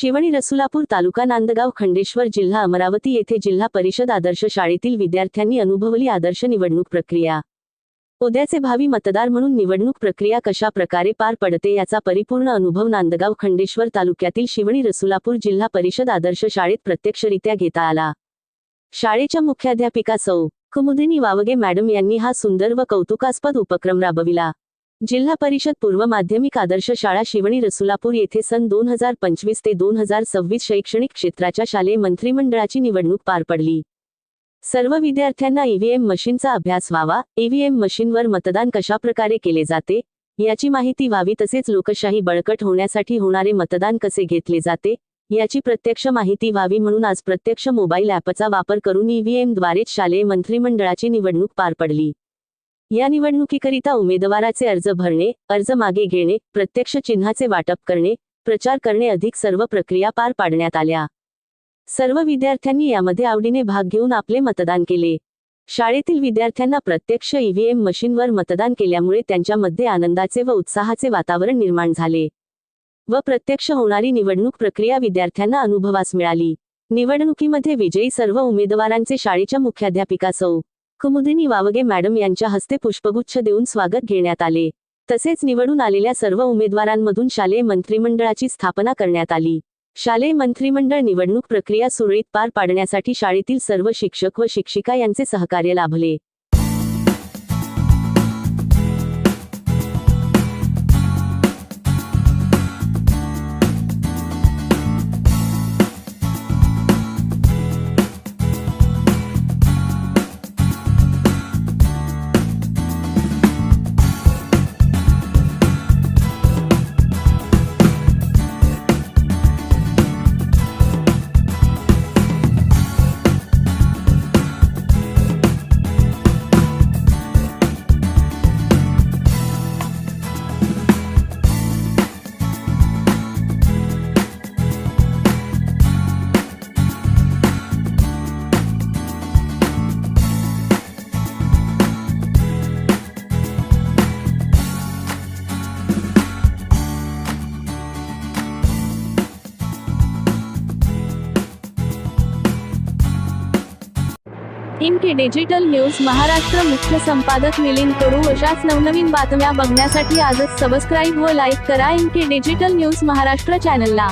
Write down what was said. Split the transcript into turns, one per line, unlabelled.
शिवणी रसुलापूर तालुका नांदगाव खंडेश्वर जिल्हा अमरावती येथे जिल्हा परिषद आदर्श शाळेतील विद्यार्थ्यांनी अनुभवली आदर्श निवडणूक प्रक्रिया. उद्याचे भावी मतदार म्हणून निवडणूक प्रक्रिया कशा प्रकारे पार पडते याचा परिपूर्ण अनुभव नांदगाव खंडेश्वर तालुक्यातील शिवणी रसुलापूर जिल्हा परिषद आदर्श शाळेत प्रत्यक्षरित्या घेता आला. शाळेच्या मुख्याध्यापिका सौ. कुमुदिनी वावगे मॅडम यांनी हा सुंदर व कौतुकास्पद उपक्रम राबविला. जिल्हा परिषद पूर्व माध्यमिक आदर्श शाळा शिवणी रसुलापूर येथे सन दोन हजार पंचवीस ते दोन हजार सव्वीस शैक्षणिक क्षेत्राच्या शालेय मंत्रिमंडळाची निवडणूक पार पडली. सर्व विद्यार्थ्यांना ईव्हीएम मशीनचा अभ्यास व्हावा. ईव्हीएम मशीनवर मतदान कशाप्रकारे केले जाते? याची माहिती व्हावी तसेच लोकशाही बळकट होण्यासाठी होणारे मतदान कसे घेतले जाते? याची प्रत्यक्ष माहिती व्हावी म्हणून आज प्रत्यक्ष मोबाईल ॲपचा वापर करून ईव्हीएम द्वारेच शालेय मंत्रिमंडळाची निवडणूक पार पडली. या निवडणुकीकरिता उमेदवाराचे अर्ज भरणे अर्ज मागे घेणे प्रत्यक्ष चिन्हाचे वाटप करणे प्रचार करणे अधिक सर्व प्रक्रिया पार पाडण्यात आल्या. सर्व विद्यार्थ्यांनी यामध्ये आवडीने भाग घेऊन आपले मतदान केले. शाळेतील विद्यार्थ्यांना प्रत्यक्ष ईव्हीएम मशीनवर मतदान केल्यामुळे त्यांच्यामध्ये आनंदाचे व उत्साहाचे वातावरण निर्माण झाले. व प्रत्यक्ष होणारी निवडणूक प्रक्रिया विद्यार्थ्यांना अनुभवास मिळाली. निवडणुकीमध्ये विजयी सर्व उमेदवारांचे शाळेच्या मुख्याध्यापिका सौ. कुमुदिनी वावगे मॅडम यांच्या हस्ते पुष्पगुच्छ देऊन स्वागत घेण्यात आले. तसेच निवडून आलेल्या सर्व उमेदवारांमधून शालेय मंत्रिमंडळाची स्थापना करण्यात आली. शालेय मंत्रिमंडळ निवडणूक प्रक्रिया सुरळीत पार पाडण्यासाठी शाळेतील सर्व शिक्षक व शिक्षिका यांचे सहकार्य लाभले.
इनके डिजिटल न्यूज महाराष्ट्र मुख्य संपादक मिलिंद कडू अशाच नवनवीन बातम्या बघण्यासाठी आजच सबस्क्राईब व लाईक करा इनके डिजिटल न्यूज महाराष्ट्र चॅनलला